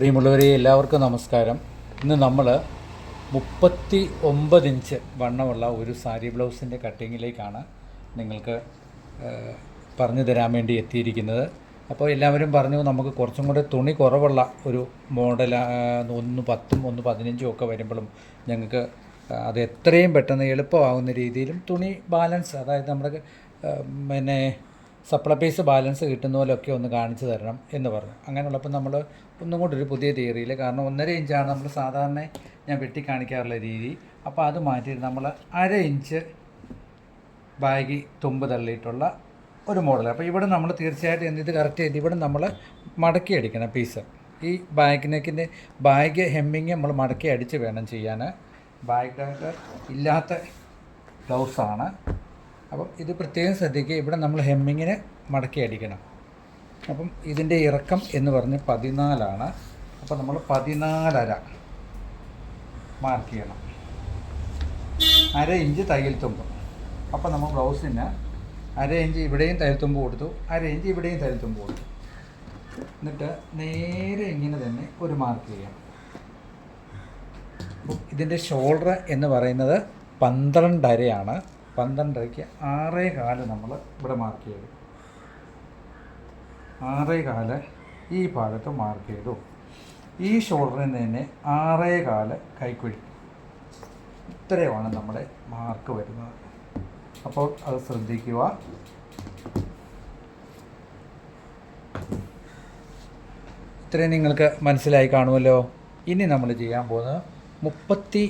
പ്രിയമുള്ളവരെ എല്ലാവർക്കും നമസ്കാരം. ഇന്ന് നമ്മൾ മുപ്പത്തി ഒമ്പത് ഇഞ്ച് വണ്ണമുള്ള ഒരു സാരി ബ്ലൗസിന്റെ കട്ടിങ്ങിലേക്കാണ് നിങ്ങൾക്ക് പറഞ്ഞു തരാൻ വേണ്ടി എത്തിയിരിക്കുന്നത്. അപ്പോൾ എല്ലാവരും പറഞ്ഞു നമുക്ക് കുറച്ചും കൂടെ തുണി കുറവുള്ള ഒരു മോഡൽ ഒന്ന് പത്തും ഒന്ന് പതിനഞ്ചും ഒക്കെ വരുമ്പോഴും ഞങ്ങൾക്ക് അത് എത്രയും പെട്ടെന്ന് എളുപ്പമാകുന്ന രീതിയിലും തുണി ബാലൻസ് അതായത് നമ്മുടെ പിന്നെ സപ്ലൈ പീസ് ബാലൻസ് കിട്ടുന്ന പോലെയൊക്കെ ഒന്ന് കാണിച്ചു തരണം എന്ന് പറഞ്ഞു. അങ്ങനെയുള്ളപ്പോൾ നമ്മൾ ഒന്നും കൂടി ഒരു പുതിയ തിയറിയിൽ കാരണം ഒന്നര ഇഞ്ചാണ് നമ്മൾ സാധാരണ ഞാൻ വെട്ടി കാണിക്കാറുള്ള രീതി. അപ്പോൾ അത് മാറ്റി നമ്മൾ അര ഇഞ്ച് ബാഗി തുമ്പ് തള്ളിയിട്ടുള്ള ഒരു മോഡൽ അപ്പോൾ ഇവിടെ നമ്മൾ തീർച്ചയായിട്ടും എന്ത് കറക്റ്റ് ചെയ്ത് ഇവിടെ നമ്മൾ മടക്കി അടിക്കണം പീസ് ഈ ബാഗ് നെക്കിന്റെ ബാഗ് ഹെമ്മിങ് നമ്മൾ മടക്കി അടിച്ച് വേണം ചെയ്യാൻ. ബാഗ് ഇല്ലാത്ത ഗ്ലൗസാണ് അപ്പം ഇത് പ്രത്യേകം ശ്രദ്ധിക്കുക. ഇവിടെ നമ്മൾ ഹെമ്മിങ്ങിനെ മടക്കി അടിക്കണം. അപ്പം ഇതിന്റെ ഇറക്കം എന്ന് പറഞ്ഞ് പതിനാലാണ്. അപ്പോൾ നമ്മൾ പതിനാലര മാർക്ക് ചെയ്യണം. അര ഇഞ്ച് തയ്യൽ തുമ്പ്. അപ്പോൾ നമ്മൾ ബ്ലൗസിന് അര ഇഞ്ച് ഇവിടെയും തയ്യൽ തുമ്പ് കൊടുത്തു. അര ഇഞ്ച് ഇവിടെയും തയ്യൽ തുമ്പ് കൊടുത്തു. എന്നിട്ട് നേരെ ഇങ്ങനെ തന്നെ ഒരു മാർക്ക് ചെയ്യാം ഇതിന്റെ ഷോൾഡർ എന്ന് പറയുന്നത് പന്ത്രണ്ടരയാണ്. പന്ത്രണ്ടരയ്ക്ക് ആറേ കാൽ നമ്മൾ ഇവിടെ മാർക്ക് ചെയ്തു. ആറേ കാൽ ഈ ഭാഗത്ത് മാർക്ക് ചെയ്തു. ഈ ഷോൾഡറിൽ തന്നെ ആറേ കാൽ കൈക്കുഴി. ഇത്രയുമാണ് നമ്മുടെ മാർക്ക് വരുന്നത്. അപ്പോൾ അത് ശ്രദ്ധിക്കുക. ഇത്രയും നിങ്ങൾക്ക് മനസ്സിലായി കാണുമല്ലോ. ഇനി നമ്മൾ ചെയ്യാൻ പോകുന്നത് മുപ്പത്തി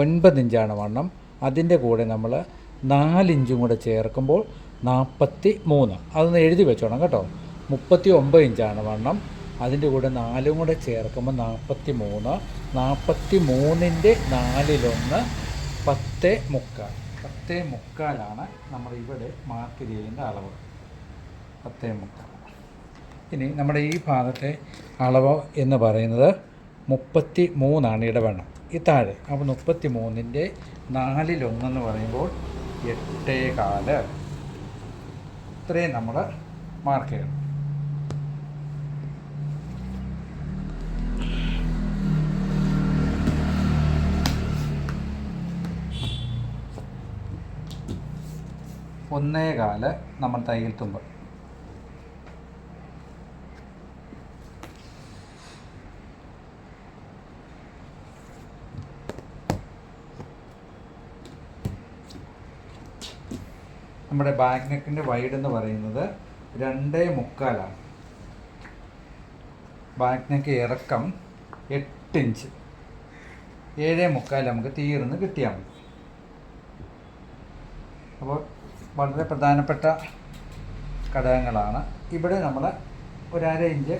ഒൻപത് ഇഞ്ചാണ് വണ്ണം. അതിന്റെ കൂടെ നമ്മൾ നാലിഞ്ചും കൂടെ ചേർക്കുമ്പോൾ നാൽപ്പത്തി മൂന്ന് അതൊന്ന് എഴുതി വെച്ചോണം കേട്ടോ. മുപ്പത്തി ഒമ്പത് ഇഞ്ചാണ് വണ്ണം. അതിന്റെ കൂടെ നാലും കൂടെ ചേർക്കുമ്പോൾ നാൽപ്പത്തി മൂന്ന് നാൽപ്പത്തി മൂന്നിന്റെ നാലിലൊന്ന് പത്ത് മുക്കാൽ. പത്ത് മുക്കാലാണ് നമ്മൾ ഇവിടെ മാർക്ക് ചെയ്യുന്ന അളവ്. പത്ത് മുക്കാൽ. ഇനി നമ്മുടെ ഈ ഭാഗത്തെ അളവ് എന്ന് പറയുന്നത് മുപ്പത്തി മൂന്നാണ് ഇടവണ്ണം. ഈ താഴെ അപ്പോൾ മുപ്പത്തി മൂന്നിന്റെ നാലിലൊന്നെന്ന് പറയുമ്പോൾ എട്ടേ കാൽ ഇത്രയും നമ്മൾ മാർക്ക് ചെയ്യണം. ഒന്നേ കാൽ നമ്മൾ തയ്യൽ തുമ്പ്. നമ്മുടെ ബാക്ക് നെക്കിന്റെ വൈഡ് എന്ന് പറയുന്നത് രണ്ടേ മുക്കാലാണ്. ബാക്ക് നെക്ക് ഇറക്കം എട്ട് ഇഞ്ച് ഏഴേ മുക്കാൽ നമുക്ക് തീർന്ന് കിട്ടിയാൽ മതി. അപ്പോൾ വളരെ പ്രധാനപ്പെട്ട ഘടകങ്ങളാണ്. ഇവിടെ നമ്മൾ ഒരര ഇഞ്ച്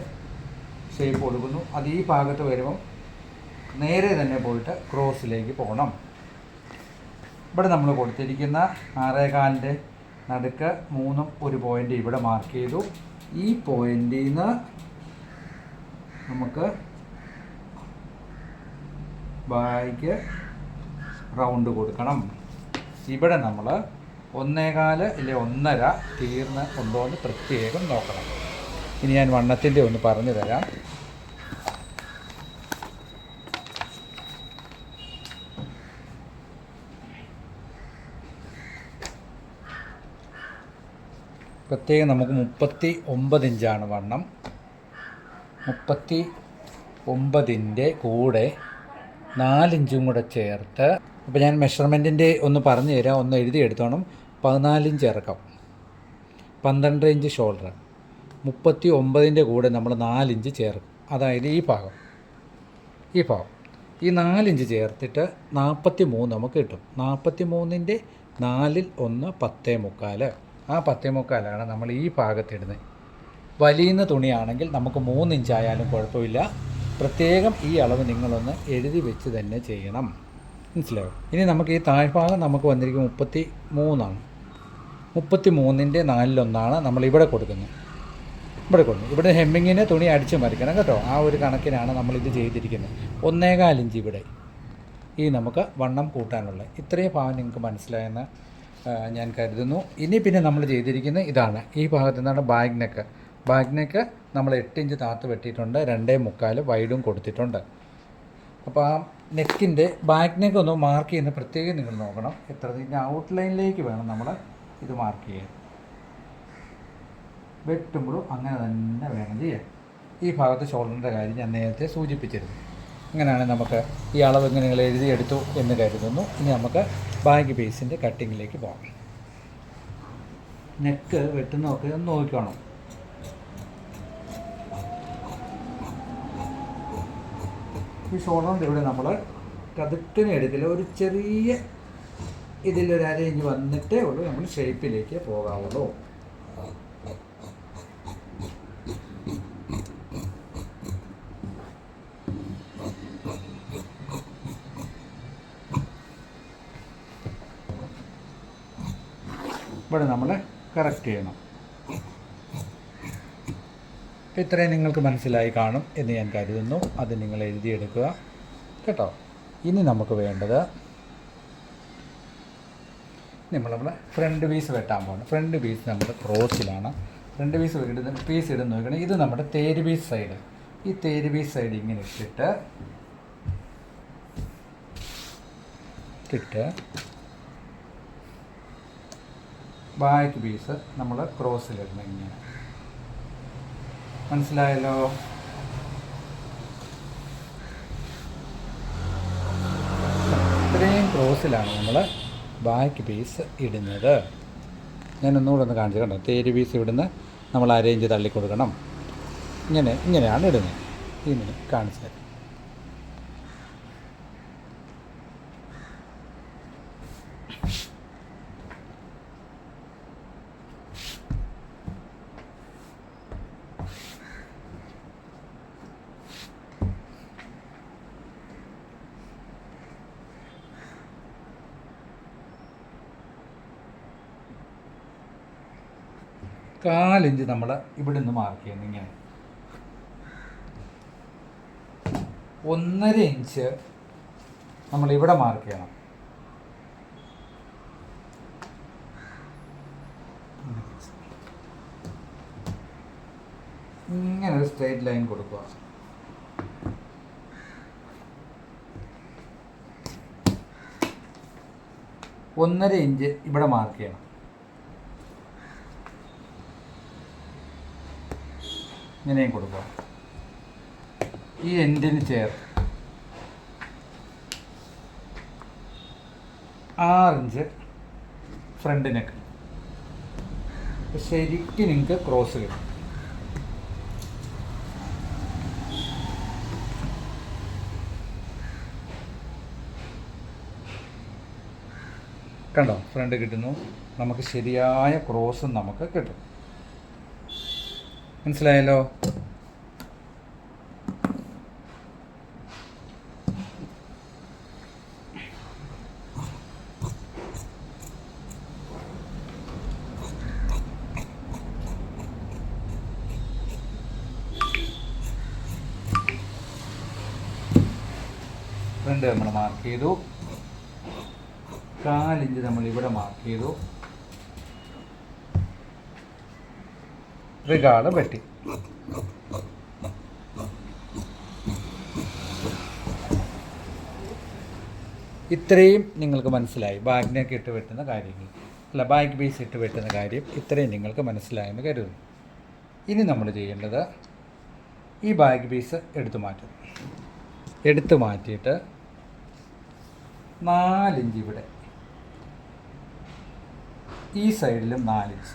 ഷേപ്പ് കൊടുക്കുന്നു. അത് ഈ ഭാഗത്ത് വരുമ്പം നേരെ തന്നെ പോയിട്ട് ക്രോസിലേക്ക് പോകണം ഇവിടെ നമ്മൾ കൊടുത്തിരിക്കുന്ന ആറേകാലിന്റെ നടുക്ക് മൂന്നും ഒരു പോയിന്റ് ഇവിടെ മാർക്ക് ചെയ്തു. ഈ പോയിന്റിൽ നിന്ന് നമുക്ക് ബായ്ക്ക് റൗണ്ട് കൊടുക്കണം. ഇവിടെ നമ്മൾ ഒന്നേകാൽ ഇല്ലെ ഒന്നര തീർന്ന് ഉണ്ടോ എന്ന് പ്രത്യേകം നോക്കണം. ഇനി ഞാൻ വണ്ണത്തിന്റെ ഒന്ന് പറഞ്ഞു തരാം. പ്രത്യേകം നമുക്ക് മുപ്പത്തി ഒമ്പത് ഇഞ്ചാണ് വണ്ണം. മുപ്പത്തി ഒമ്പതിന്റെ കൂടെ നാലിഞ്ചും കൂടെ ചേർത്ത് അപ്പോൾ ഞാൻ മെഷർമെന്റിന്റെ ഒന്ന് പറഞ്ഞു തരാം. ഒന്ന് എഴുതി എടുത്തോണം. പതിനാലിഞ്ച് ഇറക്കം. പന്ത്രണ്ട് ഇഞ്ച് ഷോൾഡർ. മുപ്പത്തി ഒമ്പതിന്റെ കൂടെ നമ്മൾ നാലിഞ്ച് ചേർക്കും. അതായത് ഈ ഭാഗം. ഈ ഭാഗം. ഈ നാലിഞ്ച് ചേർത്തിട്ട് നാൽപ്പത്തി മൂന്ന് നമുക്ക് കിട്ടും. നാൽപ്പത്തി മൂന്നിന്റെ നാലിൽ ഒന്ന് പത്തേ മുക്കാൽ ആ പത്തേ മുക്കാലാണ് നമ്മൾ ഈ ഭാഗത്തിടുന്നത്. വലിയുന്ന തുണിയാണെങ്കിൽ നമുക്ക് മൂന്ന് ഇഞ്ചായാലും കുഴപ്പമില്ല. പ്രത്യേകം ഈ അളവ് നിങ്ങളൊന്ന് എഴുതി വെച്ച് തന്നെ ചെയ്യണം. മനസ്സിലായോ? ഇനി നമുക്ക് ഈ താഴ്ഭാഗം നമുക്ക് വന്നിരിക്കുന്നത് മുപ്പത്തി മൂന്നാണ് മുപ്പത്തി മൂന്നിന്റെ നാലിലൊന്നാണ് നമ്മൾ ഇവിടെ കൊടുക്കുന്നത്. ഇവിടെ കൊടുക്കും ഇവിടെ ഹെമ്മിങ്ങിന് തുണി അടിച്ച് മറിക്കണം കേട്ടോ. ആ ഒരു കണക്കിനാണ് നമ്മളിത് ചെയ്തിരിക്കുന്നത്. ഒന്നേകാൽ ഇഞ്ച് ഇവിടെ. ഈ നമുക്ക് വണ്ണം കൂട്ടാനുള്ള ഇത്രയും ഭാവം നിങ്ങൾക്ക് മനസ്സിലായെന്ന് ഞാൻ കരുതുന്നു. ഇനി പിന്നെ നമ്മൾ ചെയ്തിരിക്കുന്നത് ഇതാണ്. ഈ ഭാഗത്തു നിന്നാണ് ബാഗ് നെക്ക് ബാക്കിനേക്ക് നമ്മൾ എട്ട് ഇഞ്ച് താത്ത് വെട്ടിയിട്ടുണ്ട്. രണ്ടേ മുക്കാൽ വൈഡും കൊടുത്തിട്ടുണ്ട്. അപ്പോൾ ആ നെക്കിന്റെ ബാക്ക് നെക്ക് ഒന്ന് മാർക്ക് ചെയ്യുന്ന പ്രത്യേകം നിങ്ങൾ നോക്കണം. എത്ര ഇതിന്റെ ഔട്ട്ലൈനിലേക്ക് വേണം നമ്മൾ ഇത് മാർക്ക് ചെയ്യാൻ. വെട്ടുമ്പോഴും അങ്ങനെ തന്നെ വേണം ചെയ്യാൻ. ഈ ഭാഗത്ത് ഷോൾഡറിന്റെ കാര്യം ഞാൻ നേരത്തെ സൂചിപ്പിച്ചിരുന്നു. അങ്ങനെയാണ് നമുക്ക് ഈ അളവ് ഇങ്ങനെ നിങ്ങൾ എഴുതിയെടുത്തു എന്ന് കരുതുന്നു. ഇനി നമുക്ക് ബാഗ് പീസിന്റെ കട്ടിങ്ങിലേക്ക് പോകണം നെക്ക് വെട്ടുന്നൊക്കെ ഒന്ന് നോക്കണം ഈ ഷോൾഡറിന്റെ ഇവിടെ നമ്മൾ കതിട്ടിനെ എടുക്കില്ല ഒരു ചെറിയ ഇതിലൊരു അര ഇഞ്ച് വന്നിട്ടേ ഉള്ളൂ. നമ്മൾ ഷേപ്പിലേക്ക് പോകാവുള്ളൂ. ഇവിടെ നമ്മൾ കറക്റ്റ് ചെയ്യണം. ഇത്രയും നിങ്ങൾക്ക് മനസ്സിലായി കാണും എന്ന് ഞാൻ കരുതുന്നു. അത് നിങ്ങൾ എഴുതിയെടുക്കുക. കേട്ടോ? ഇനി നമുക്ക് വേണ്ടത് നമ്മൾ നമ്മൾ ഫ്രണ്ട് പീസ് വെട്ടാൻ പോകണം ഫ്രണ്ട് പീസ് നമ്മൾ ക്രോസിലാണ്. ഫ്രണ്ട് പീസ് ഇടുന്ന പീസ് ഇടുന്ന നോക്കണം. ഇത് നമ്മുടെ തേര് പീസ് സൈഡ് ഈ തേര് പീസ് സൈഡ് ഇങ്ങനെ ഇട്ടിട്ട് ഇട്ടിട്ട് ബാക്ക് പീസ് നമ്മൾ ക്രോസിലിടണം ഇങ്ങനെ. മനസ്സിലായല്ലോ? ഇത്രയും ക്രോസിലാണ് നമ്മൾ ബാക്ക് പീസ് ഇടുന്നത്. ഞാൻ ഒന്നുകൂടെ ഒന്ന് കാണിച്ചു കണ്ടോ? തേര് പീസ് ഇവിടുന്ന് നമ്മൾ അരേഞ്ച് തള്ളി കൊടുക്കണം ഇങ്ങനെ ഇങ്ങനെയാണ് ഇടുന്നത്. ഇനി കാണിച്ചു തരാം. കാലിഞ്ച് നമ്മൾ ഇവിടെ നിന്ന് മാർക്ക് ചെയ്യുന്നു ഇങ്ങനെ ഒന്നര ഇഞ്ച് നമ്മൾ ഇവിടെ മാർക്ക് ചെയ്യണം. ഇങ്ങനെ ഒരു സ്ട്രേറ്റ് ലൈൻ കൊടുക്കുക. ഒന്നര ഇഞ്ച് ഇവിടെ മാർക്ക് ചെയ്യണം. ഇങ്ങനെയും കൊടുക്കാം. ഈ എൻഡിന് ചേർ? ആറിഞ്ച് ഫ്രണ്ട് നെക്ക് ശരിക്കും നിങ്ങൾക്ക് ക്രോസ് കിട്ടും. കണ്ടോ? ഫ്രണ്ട് കിട്ടുന്നു. നമുക്ക് ശരിയായ ക്രോസും നമുക്ക് കിട്ടും. മനസ്സിലായല്ലോ? ഫ്രണ്ട് നമ്മൾ മാർക്ക് ചെയ്തു. കാലിഞ്ച് നമ്മൾ ഇവിടെ മാർക്ക് ചെയ്തു. റിഗാൾ പറ്റി. ഇത്രയും നിങ്ങൾക്ക് മനസ്സിലായി. ബാഗിനൊക്കെ ഇട്ട് വെട്ടുന്ന കാര്യങ്ങൾ. അല്ല ബാഗ് ബേസ് ഇട്ട് വെട്ടുന്ന കാര്യം ഇത്രയും നിങ്ങൾക്ക് മനസ്സിലായെന്ന് കരുതുന്നു. ഇനി നമ്മൾ ചെയ്യേണ്ടത് ഈ ബാഗ് പീസ് എടുത്തു മാറ്റും എടുത്തു മാറ്റിയിട്ട് നാലിഞ്ച് ഇവിടെ. ഈ സൈഡിലും നാലിഞ്ച്.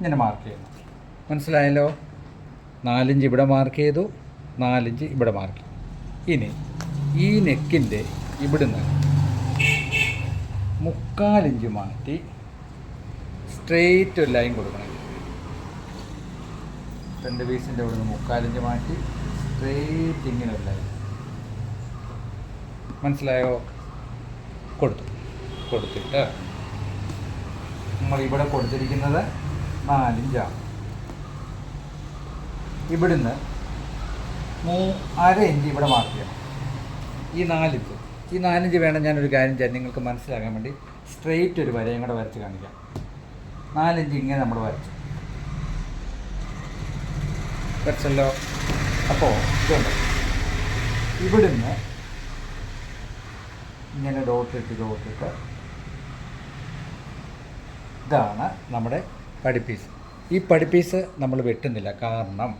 ഇങ്ങനെ മാർക്ക് ചെയ്യണം മനസ്സിലായല്ലോ? നാലിഞ്ച് ഇവിടെ മാർക്ക് ചെയ്തു നാലിഞ്ച് ഇവിടെ മാർക്ക് ഇനി ഈ നെക്കിന്റെ ഇവിടുന്ന് മുക്കാലിഞ്ച് മാറ്റി സ്ട്രെയിറ്റ് ഒരു ലൈൻ കൊടുക്കണം. രണ്ട് പീസിന്റെ ഇവിടുന്ന് മുക്കാലിഞ്ച് മാറ്റി സ്ട്രെയിറ്റ് ഇങ്ങനെ ഒരു ലൈൻ മനസ്സിലായോ? കൊടുത്തു. കൊടുത്തിട്ട് നമ്മൾ ഇവിടെ കൊടുത്തിരിക്കുന്നത് നാലിഞ്ചാണ് ഇവിടുന്ന് മൂ അര ഇഞ്ച് ഇവിടെ മാർക്ക് ചെയ്യണം. ഈ നാലിഞ്ച്. ഈ നാലിഞ്ച് വേണം ഞാനൊരു കാര്യം ചെയ്യാൻ. നിങ്ങൾക്ക് മനസ്സിലാക്കാൻ വേണ്ടി സ്ട്രെയിറ്റ് ഒരു വരയും കൂടെ വരച്ച് കാണിക്കാം. നാലിഞ്ച് ഇങ്ങനെ നമ്മൾ വരച്ചു. വരച്ചല്ലോ? അപ്പോൾ ഇതുണ്ട്. ഇവിടുന്ന് ഇങ്ങനെ ഡോട്ടിട്ട് ഡോട്ടിട്ട് ഇതാണ് നമ്മുടെ പടിപ്പീസ് ഈ പടിപ്പീസ് നമ്മൾ വെട്ടുന്നില്ല. കാരണം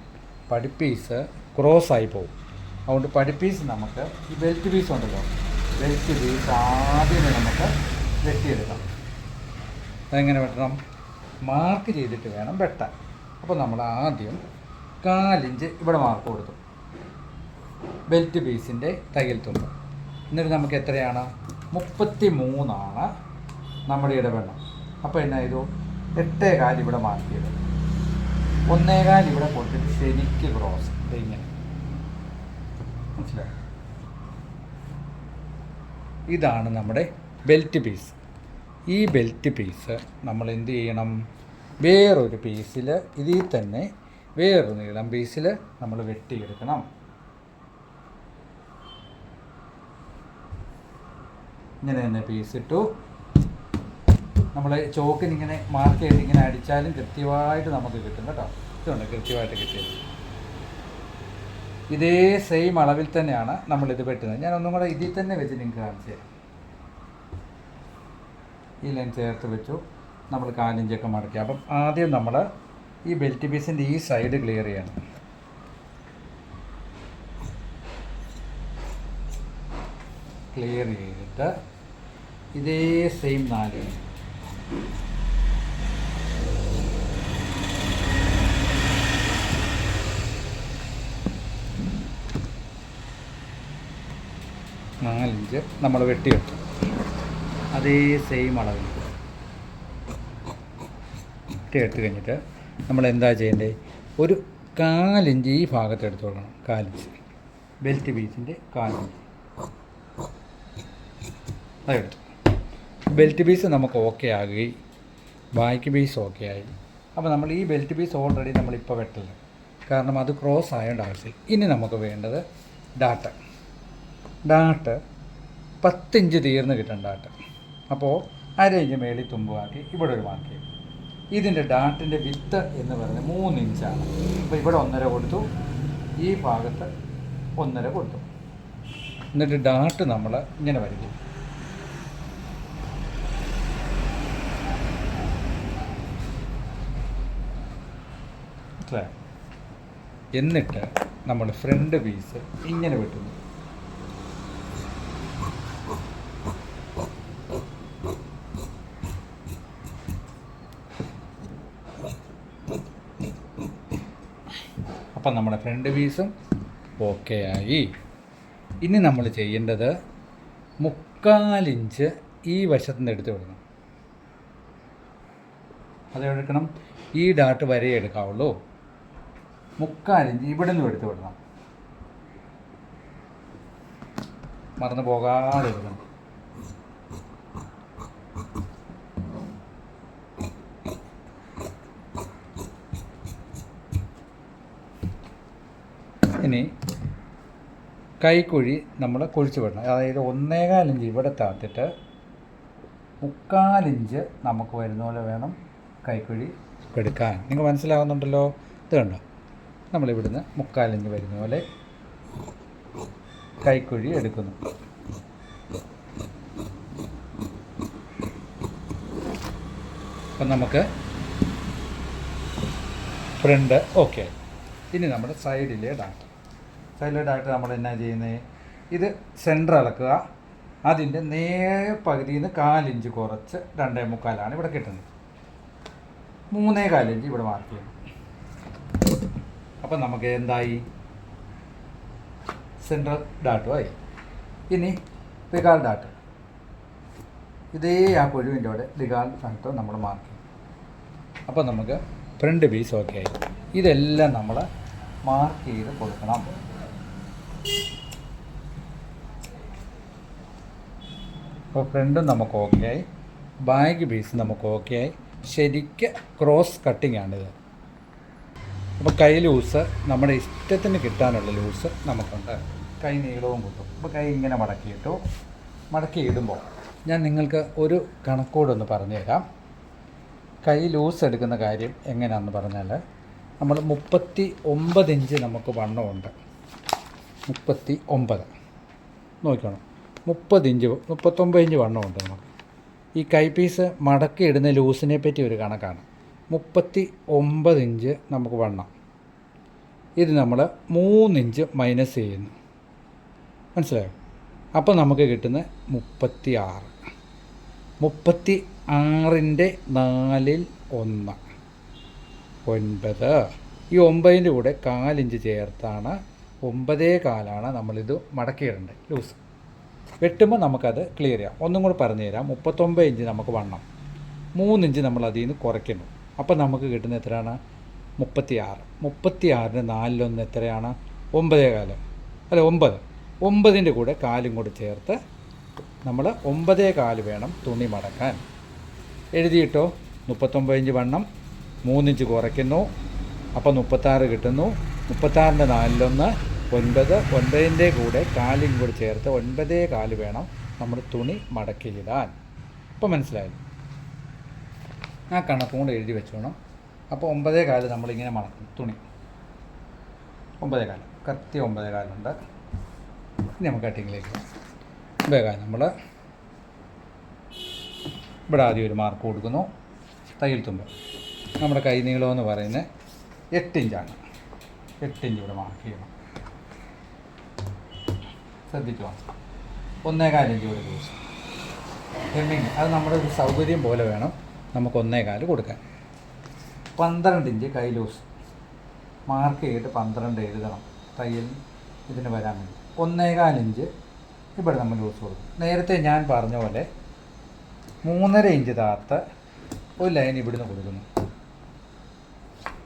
പടിപ്പീസ് ക്രോസ് ആയി പോകും. അതുകൊണ്ട് പടിപ്പീസ് നമുക്ക് ഈ ബെൽറ്റ് പീസ് ഉണ്ടല്ലോ. ബെൽറ്റ് പീസ് ആദ്യമേ നമുക്ക് വെട്ടിയെടുക്കാം. അതെങ്ങനെ വെട്ടണം? മാർക്ക് ചെയ്തിട്ട് വേണം വെട്ടാൻ. അപ്പോൾ നമ്മൾ ആദ്യം കാലിഞ്ച് ഇവിടെ മാർക്ക് കൊടുത്തു. ബെൽറ്റ് പീസിന്റെ തയ്യൽ തുമ്പ്. എന്നിട്ട് നമുക്ക് എത്രയാണ്? മുപ്പത്തി മൂന്നാണ് നമ്മുടെ ഇടവെണ്ണം. അപ്പോൾ എന്നാ എട്ടേ കാൽ ഇവിടെ ചെയ്തു. ഒന്നേകാൽ ഇവിടെ കൊടുത്തിട്ട് ശരിക്ക് ക്രോസ് ഇങ്ങനെ. മനസ്സിലായി? ഇതാണ് നമ്മുടെ ബെൽറ്റ് പീസ് ഈ ബെൽറ്റ് പീസ് നമ്മൾ എന്ത് ചെയ്യണം? വേറൊരു പീസിൽ ഇതിൽ തന്നെ വേറൊരു നീളം പീസിൽ നമ്മൾ വെട്ടിയെടുക്കണം. ഇങ്ങനെ തന്നെ പീസ് ഇട്ടു. നമ്മൾ ചോക്കിനിങ്ങനെ മാർക്ക് ചെയ്ത് ഇങ്ങനെ അടിച്ചാലും കൃത്യമായിട്ട് നമുക്ക് കിട്ടും കേട്ടോ. ഇതുണ്ട് കൃത്യമായിട്ട് കിട്ടിയത്. ഇതേ സെയിം അളവിൽ തന്നെയാണ് നമ്മൾ ഇത് വെട്ടുന്നത്. ഞാൻ ഒന്നും കൂടെ ഇതിൽ തന്നെ വെച്ച് നിങ്ങൾക്ക് കാണിച്ചു തരാം. ഈ ലൈൻ ചേർത്ത് വെച്ചു. നമ്മൾ കാലിഞ്ചൊക്കെ മടക്കി. അപ്പം ആദ്യം നമ്മൾ ഈ ബെൽറ്റ് പീസിന്റെ ഈ സൈഡ് ക്ലിയർ ചെയ്യണം. ക്ലിയർ ചെയ്തിട്ട് ഇതേ സെയിം നാല് നാലിഞ്ച്. നമ്മൾ വെട്ടിയിട്ടു അതേ സെയിം അളവിൽ വെട്ടിയെടുത്ത് കഴിഞ്ഞിട്ട് നമ്മൾ എന്താ ചെയ്യേണ്ടത് ഒരു കാലിഞ്ച് ഈ ഭാഗത്ത് എടുത്തു കൊടുക്കണം കാലിഞ്ച്. ബെൽറ്റ് പീസിന്റെ കാലിഞ്ച്. അതെടുത്തു. ബെൽറ്റ് പീസ് നമുക്ക് ഓക്കെ ആകുകയും ബാക്ക് പീസ് ഓക്കെ ആയി. അപ്പോൾ നമ്മൾ ഈ ബെൽറ്റ് പീസ് ഓൾറെഡി നമ്മളിപ്പോൾ വെട്ടില്ല കാരണം അത് ക്രോസ് ആയതുകൊണ്ട് ആവശ്യം. ഇനി നമുക്ക് വേണ്ടത് ഡാട്ട് ഡാട്ട് പത്തിഞ്ച് തീർന്ന് കിട്ടണം ഡാട്ട് അപ്പോൾ അര ഇഞ്ച് മേളിൽ തുമ്പുമാക്കി ഇവിടെ ഒരു മാർക്ക് ചെയ്യും. ഇതിന്റെ ഡാട്ടിന്റെ വിത്ത് എന്ന് പറയുന്നത് മൂന്ന് ഇഞ്ചാണ് അപ്പോൾ ഇവിടെ ഒന്നര കൊടുത്തു. ഈ ഭാഗത്ത് ഒന്നര കൊടുത്തു. എന്നിട്ട് ഡാട്ട് നമ്മൾ ഇങ്ങനെ വരയ്ക്കും. മനസ്സിലായോ? എന്നിട്ട് നമ്മൾ ഫ്രണ്ട് പീസ് ഇങ്ങനെ വെട്ടുന്നു. അപ്പം നമ്മുടെ ഫ്രണ്ട് പീസും ഓക്കെ ആയി. ഇനി നമ്മൾ ചെയ്യേണ്ടത് മുക്കാലിഞ്ച് ഈ വശത്ത് നിന്ന് എടുത്ത് വിടണം അതെടുക്കണം ഈ ഡാട്ട് വരെ എടുക്കാവുള്ളൂ. മുക്കാലിഞ്ച് ഇവിടെ നിന്ന് എടുത്ത് വിടണം. മറന്നു പോകാതെ എടുക്കണം. ഇനി കൈക്കുഴി നമ്മൾ കുഴിച്ച് വിടണം. അതായത് ഒന്നേകാലിഞ്ച് ഇവിടെ താത്തിട്ട് മുക്കാലിഞ്ച് നമുക്ക് വരുന്ന പോലെ വേണം കൈക്കുഴി എടുക്കാൻ. നിങ്ങൾ മനസ്സിലാകുന്നുണ്ടല്ലോ ഇത് കണ്ടോ? നമ്മളിവിടുന്ന് മുക്കാലിഞ്ച് വരുന്ന പോലെ കൈക്കുഴി എടുക്കുന്നു. അപ്പം നമുക്ക് ഫ്രണ്ട് ഓക്കെ. ഇനി നമ്മുടെ സൈഡിലെ ഡാക്ടർ സൈഡിലെ ഡാക്ടർ നമ്മൾ എന്നാ ചെയ്യുന്നത് ഇത് സെന്റർ അളക്കുക. അതിന്റെ നേരെ പകുതിയിൽ നിന്ന് കാലിഞ്ച് കുറച്ച് രണ്ടേ മുക്കാലാണ് ഇവിടെ കിട്ടുന്നത്. മൂന്നേ കാലിഞ്ച് ഇവിടെ മാർക്ക് ചെയ്യണം അപ്പം നമുക്ക് എന്തായി? സെൻട്രൽ ഡാട്ടുമായി ഇനി റിഗാൾ ഡാട്ട് ഇതേ ആ കുഴുവിന്റെ അവിടെ റിഗാൾ സ്ഥലത്ത് നമ്മൾ മാർക്ക് ചെയ്യും അപ്പോൾ നമുക്ക് ഫ്രണ്ട് പീസ് ഓക്കെ ആയി. ഇതെല്ലാം നമ്മൾ മാർക്ക് ചെയ്ത് കൊടുക്കണം. അപ്പോൾ ഫ്രണ്ടും നമുക്ക് ഓക്കെ ആയി. ബാക്ക് പീസ് നമുക്ക് ഓക്കെ ആയി. ശരിക്ക് ക്രോസ് കട്ടിംഗ് ആണിത്. അപ്പോൾ കൈ ലൂസ് നമ്മുടെ ഇഷ്ടത്തിന് കിട്ടാനുള്ള ലൂസ് നമുക്കുണ്ട്. കൈ നീളവും കിട്ടും. അപ്പോൾ കൈ ഇങ്ങനെ മടക്കിയിട്ടു മടക്കി ഇടുമ്പോൾ ഞാൻ നിങ്ങൾക്ക് ഒരു കണക്കോടൊന്ന് പറഞ്ഞു തരാം കൈ ലൂസ് എടുക്കുന്ന കാര്യം എങ്ങനെയാണെന്ന് പറഞ്ഞാൽ നമ്മൾ മുപ്പത്തി ഒമ്പത് ഇഞ്ച് നമുക്ക് വണ്ണമുണ്ട്. മുപ്പത്തി ഒമ്പത് നോക്കണം മുപ്പത് ഇഞ്ച് മുപ്പത്തൊമ്പത് ഇഞ്ച് വണ്ണമുണ്ട് നമുക്ക്. ഈ കൈ പീസ് മടക്കി ഇടുന്ന ലൂസിനെ പറ്റി ഒരു കണക്കാണ്. മുപ്പത്തി ഒമ്പത് ഇഞ്ച് നമുക്ക് വണ്ണം. ഇത് നമ്മൾ മൂന്നിഞ്ച് മൈനസ് ചെയ്യുന്നു. മനസ്സിലായോ? അപ്പോൾ നമുക്ക് കിട്ടുന്ന മുപ്പത്തി ആറ് മുപ്പത്തി ആറിന്റെ നാലിൽ ഒന്ന്. ഒൻപത്. ഈ ഒമ്പതിന്റെ കൂടെ കാലിഞ്ച് ചേർത്താണ് ഒമ്പതേ കാലാണ് നമ്മളിത് മടക്കിയിടേണ്ടത് ലൂസ്. വെട്ടുമ്പോൾ നമുക്കത് ക്ലിയർ ചെയ്യാം. ഒന്നും കൂടെ പറഞ്ഞു തരാം മുപ്പത്തൊമ്പത് ഇഞ്ച് നമുക്ക് വണ്ണം. മൂന്നിഞ്ച് നമ്മൾ അതിൽ നിന്ന് കുറയ്ക്കുന്നു. അപ്പോൾ നമുക്ക് കിട്ടുന്ന എത്രയാണ്? മുപ്പത്തി ആറ് മുപ്പത്തി ആറിന് നാലിലൊന്ന് എത്രയാണ്? ഒമ്പതേ കാൽ. അല്ല ഒമ്പത്. ഒമ്പതിന്റെ കൂടെ കാലും കൂടി ചേർത്ത് നമ്മൾ ഒമ്പതേ കാൽ വേണം തുണി മടക്കാൻ. എഴുതിയിട്ടോ? മുപ്പത്തൊമ്പത് ഇഞ്ച് വണ്ണം. മൂന്നിഞ്ച് കുറയ്ക്കുന്നു. അപ്പോൾ മുപ്പത്താറ് കിട്ടുന്നു. മുപ്പത്താറിന്റെ നാലിലൊന്ന്. ഒൻപത്. ഒൻപതിന്റെ കൂടെ കാലും കൂടി ചേർത്ത് ഒൻപതേ കാൽ വേണം നമ്മൾ തുണി മടക്കിയിടാൻ ഇപ്പോൾ മനസ്സിലായി? ആ കണക്കും കൂടെ എഴുതി വെച്ചോണം. അപ്പോൾ ഒമ്പതേ കാൽ നമ്മളിങ്ങനെ മടക്കും. തുണി. ഒമ്പതേ കാലം. കൃത്യം ഒമ്പതേ കാലുണ്ട്. ഇനി നമുക്ക് കട്ടിങ്ങിലേക്ക് ഒമ്പതേ കാലം നമ്മൾ ഇവിടെ ആദ്യം ഒരു മാർക്ക് കൊടുക്കുന്നു. തയ്യൽ തുമ്പ്. നമ്മുടെ കൈ നീളം എന്ന് പറയുന്നത് എട്ട് ഇഞ്ചാണ് ഇഞ്ച് ഇവിടെ മാർക്ക് ചെയ്യണം. ശ്രദ്ധിച്ചു? ഒന്നേകാൽ ഇഞ്ച് ഒരു ദിവസം. ഹെമ്മിങ് അത് നമ്മുടെ ഒരു സൗകര്യം പോലെ വേണം. നമുക്ക് ഒന്നേകാൽ കൊടുക്കാൻ പന്ത്രണ്ട് ഇഞ്ച് കൈ ലൂസ് മാർക്ക് ചെയ്തിട്ട് പന്ത്രണ്ട് എഴുതണം. തയ്യൽ ഇതിന് വരാൻ വേണ്ടി. ഒന്നേകാൽ ഇഞ്ച് ഇവിടെ നമ്മൾ ലൂസ് കൊടുക്കും. നേരത്തെ ഞാൻ പറഞ്ഞ പോലെ മൂന്നര ഇഞ്ച് താത്ത ഒരു ലൈൻ ഇവിടുന്ന് കൊടുക്കുന്നു.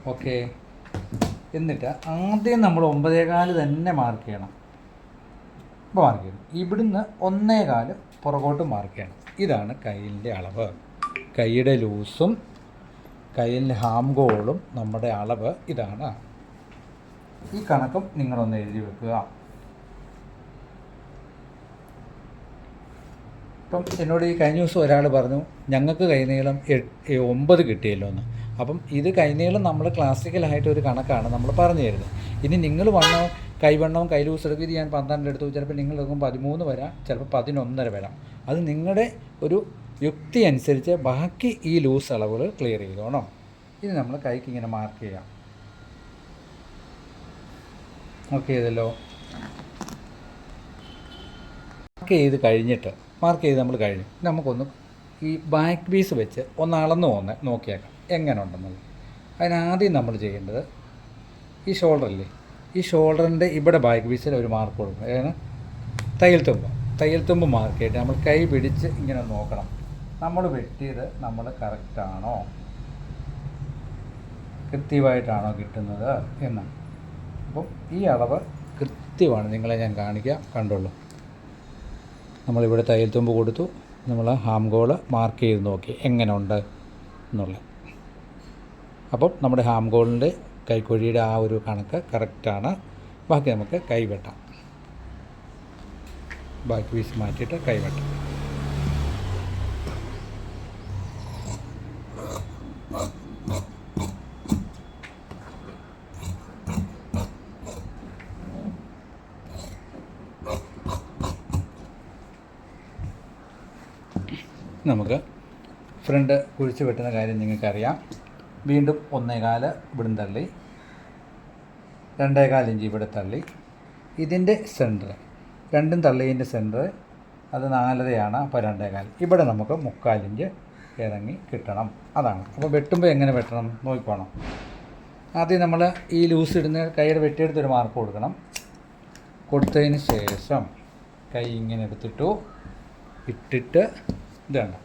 ഓക്കെ. എന്നിട്ട് ആദ്യം നമ്മൾ ഒമ്പതേകാൽ തന്നെ മാർക്ക് ചെയ്യണം. ഇപ്പോൾ മാർക്ക് ചെയ്യണം. ഇവിടുന്ന് ഒന്നേകാൽ പുറകോട്ട് മാർക്ക് ചെയ്യണം. ഇതാണ് കയ്യിന്റെ അളവ്. കൈയുടെ ലൂസും കയ്യിന്റെ ഹാം ഗോളും നമ്മുടെ അളവ് ഇതാണ്. ഈ കണക്കും നിങ്ങളൊന്ന് എഴുതി വെക്കുക. ഇപ്പം എന്നോട് ഈ കഴിഞ്ഞ ദിവസം ഒരാൾ പറഞ്ഞു ഞങ്ങൾക്ക് കൈനീളം ഒമ്പത് കിട്ടിയല്ലോ എന്ന്. അപ്പം ഇത് കൈനീളം നമ്മൾ ക്ലാസിക്കലായിട്ട് ഒരു കണക്കാണ് നമ്മൾ പറഞ്ഞു തരുന്നത്. ഇനി നിങ്ങൾ വന്ന കൈവണ്ണവും കൈ ലൂസ് എടുക്കും ഇത് ഞാൻ പന്ത്രണ്ട് എടുത്തു ചിലപ്പോൾ നിങ്ങൾ എടുക്കും പതിമൂന്ന് വരാം ചിലപ്പോൾ പതിനൊന്നര വരാം. അത് നിങ്ങളുടെ ഒരു യുക്തി അനുസരിച്ച് ബാക്കി ഈ ലൂസ് അളവുകൾ ക്ലിയർ ചെയ്തോണം ഇനി നമ്മൾ കൈക്ക് ഇങ്ങനെ മാർക്ക് ചെയ്യാം. ഓക്കെ ചെയ്തല്ലോ. മാർക്ക് ചെയ്ത് കഴിഞ്ഞിട്ട് മാർക്ക് ചെയ്ത് നമ്മൾ കഴിഞ്ഞു. നമുക്കൊന്ന് ഈ ബാക്ക് പീസ് വെച്ച് ഒന്ന് അളന്ന് പോന്ന് നോക്കിയേക്കാം. എങ്ങനെ ഉണ്ടെന്നുള്ളത് അതിനാദ്യം നമ്മൾ ചെയ്യേണ്ടത് ഈ ഷോൾഡറില്ലേ ഈ ഷോൾഡറിന്റെ ഇവിടെ ബാക്ക് പീസിൽ ഒരു മാർക്ക് കൊടുക്കും ഏതാണ്? തയ്യൽ തുമ്പ്. തയ്യൽ തുമ്പ് മാർക്ക് ചെയ്തിട്ട് നമ്മൾ കൈ പിടിച്ച് ഇങ്ങനെ നോക്കണം. നമ്മൾ വെട്ടിയത് നമ്മൾ കറക്റ്റാണോ കൃത്യമായിട്ടാണോ കിട്ടുന്നത് എന്ന്. അപ്പം ഈ അളവ് കൃത്യമാണ്. നിങ്ങളെ ഞാൻ കാണിക്കാം. കണ്ടുള്ളൂ നമ്മളിവിടെ തയ്യൽ തുമ്പ് കൊടുത്തു. നമ്മൾ ഹാം ഗോൾ മാർക്ക് ചെയ്ത് നോക്കി. എങ്ങനെ ഉണ്ട് എന്നുള്ളത് അപ്പം നമ്മുടെ ഹാം ഗോളിന്റെ കൈക്കൊഴിയുടെ ആ ഒരു കണക്ക് കറക്റ്റാണ് ബാക്കി നമുക്ക് കൈവെട്ടാം. ബാക്കി പീസ് മാറ്റിയിട്ട് കൈവെട്ടാം. നമുക്ക് ഫ്രണ്ട് കുഴിച്ച് വെട്ടുന്ന കാര്യം നിങ്ങൾക്കറിയാം. വീണ്ടും ഒന്നേകാൽ ഇവിടുന്ന് തള്ളി. രണ്ടേകാൽ ഇഞ്ച് ഇവിടെ തള്ളി. ഇതിന്റെ സെന്റർ രണ്ടും തള്ളിയതിന്റെ സെന്റർ അത് നാലരയാണ് അപ്പോൾ രണ്ടേകാൽ. ഇവിടെ നമുക്ക് മുക്കാലിഞ്ച് ഇറങ്ങി കിട്ടണം. അതാണ്. അപ്പോൾ വെട്ടുമ്പോൾ എങ്ങനെ വെട്ടണം? നോക്കിക്കോണം. ആദ്യം നമ്മൾ ഈ ലൂസ് ഇടുന്ന കൈയുടെ വെട്ടിയെടുത്തൊരു മാർക്ക് കൊടുക്കണം. കൊടുത്തതിന് ശേഷം കൈ ഇങ്ങനെ എടുത്തിട്ടു ഇട്ടിട്ട് ഇത് വേണ്ട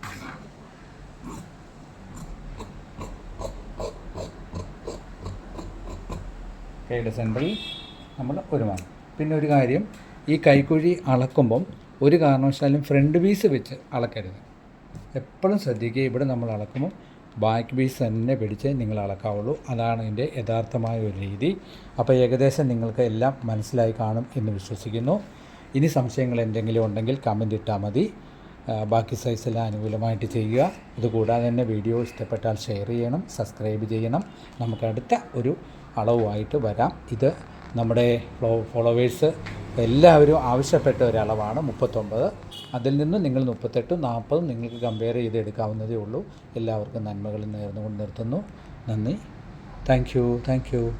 കൈയുടെ സെന്ററിൽ നമ്മൾ ഒരു മാർക്ക് പിന്നെ ഒരു കാര്യം ഈ കൈക്കുഴി അളക്കുമ്പം ഒരു കാരണവശാലും ഫ്രണ്ട് പീസ് വെച്ച് അളക്കരുത്. എപ്പോഴും ശ്രദ്ധിക്കുക ഇവിടെ നമ്മൾ അളക്കുമ്പോൾ ബാക്ക് പീസ് തന്നെ പിടിച്ച് നിങ്ങൾ അളക്കാവുള്ളൂ. അതാണ് ഇതിന്റെ യഥാർത്ഥമായ ഒരു രീതി. അപ്പോൾ ഏകദേശം നിങ്ങൾക്ക് എല്ലാം മനസ്സിലായി കാണും എന്ന് വിശ്വസിക്കുന്നു. ഇനി സംശയങ്ങൾ എന്തെങ്കിലും ഉണ്ടെങ്കിൽ കമന്റ് ഇട്ടാൽ മതി. ബാക്കി സൈസെല്ലാം അനുകൂലമായിട്ട് ചെയ്യുക. ഇതുകൂടാതെ തന്നെ വീഡിയോ ഇഷ്ടപ്പെട്ടാൽ ഷെയർ ചെയ്യണം സബ്സ്ക്രൈബ് ചെയ്യണം. നമുക്ക് അടുത്ത ഒരു അളവുമായിട്ട് വരാം. ഇത് നമ്മുടെ ഫോളോവേഴ്സ് എല്ലാവരും ആവശ്യപ്പെട്ട ഒരളവാണ് മുപ്പത്തൊമ്പത്. അതിൽ നിന്ന് നിങ്ങൾ മുപ്പത്തെട്ടും നാൽപ്പതും നിങ്ങൾക്ക് കമ്പയർ ചെയ്ത് എടുക്കാവുന്നതേ ഉള്ളൂ. എല്ലാവർക്കും നന്മകൾ നേർന്നുകൊണ്ട് നിർത്തുന്നു. നന്ദി. Thank you thank you